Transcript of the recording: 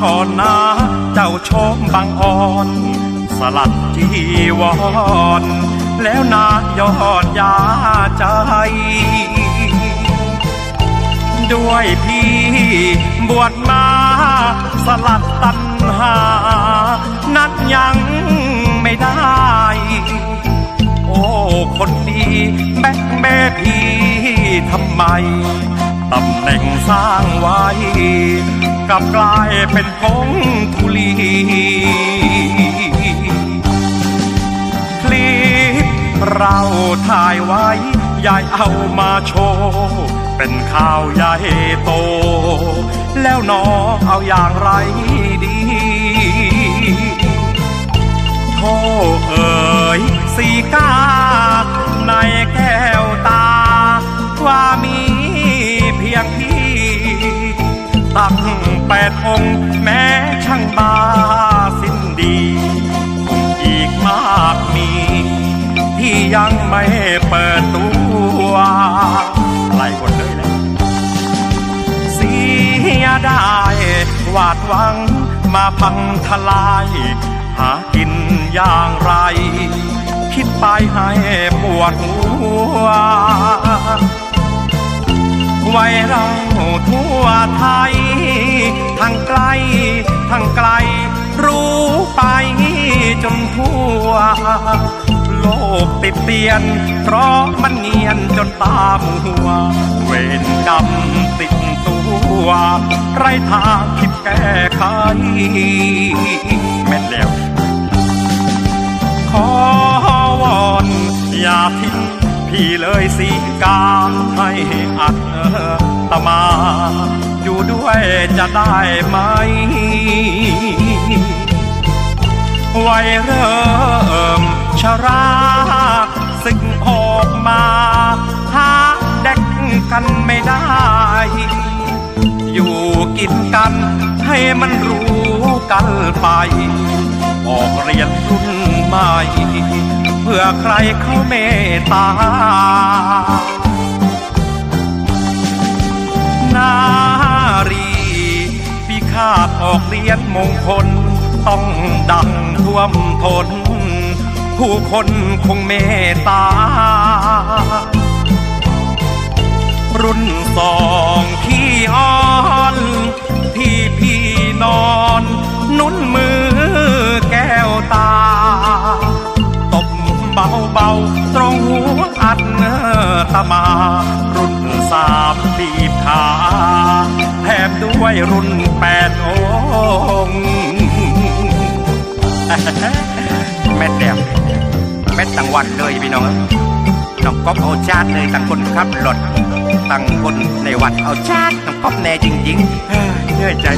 ขอน่าเจ้าช้มบางอ่อน สลัดจีวร แล้วนายอดยาใจ ด้วยพี่บวชมาสลัดตัณหา นั้นยังไม่ได้ โอ้ คนดีแบกแม่พี่ทำไม ตำแหน่งสร้างไว้กลับกลายเป็นพงธุลีคลิปเราถ่ายไว้ยายเอามาโชว์เป็นข่าวใหญ่โต แล้วน้องเอาอย่างไรดีโทเอ่ยสีกาใน งบาสิ้นดี อีกมากมี ที่ยังไม่เปิดตัวอะไรคนเลยนะเสียดายหวาดหวังมาพังทลาย หากินอย่างไร คิดไปให้ปวดหัวไว้เราทั่วไทยทั้งไกล ทั้งไกล รู้ไปจนทั่ว โลกติดเตียน เพราะมันเนียนจนตามัว เวรกรรมติดตัวไรทางคิดแก้ไขแม่นแล้วขอวอนอย่าทิ้งพี่เลยสีกาให้อัดตมา อยู่ด้วยจะได้ไหม ไว้เริ่มชราสึกออกมา หาเด็กกันไม่ได้ อยู่กินกันให้มันรู้กันไป ออกเรียนรุ่นใหม่ เพื่อใครเขาเมตตานารีพิฆาตออกเรียนมงคล ต้องดังท่วมทน ผู้คนคงเมตตา รุ่นสองพี่อ่อน ที่พี่นอนนุ่นมือแก้วตา ตบเบาเบาๆตรงหัวอัดเนอตมา รุ่นสามบีบขาแถมด้วยรุ่นแปดองค์ แม่แดงแม่ตังวันเลยพี่น้องน้องก๊อฟเอาชาติเลยตั้งคนครับหลดตั้งคนในวัดเอาชาติน้องก๊อฟแน่จริงๆเหนื่อยใจ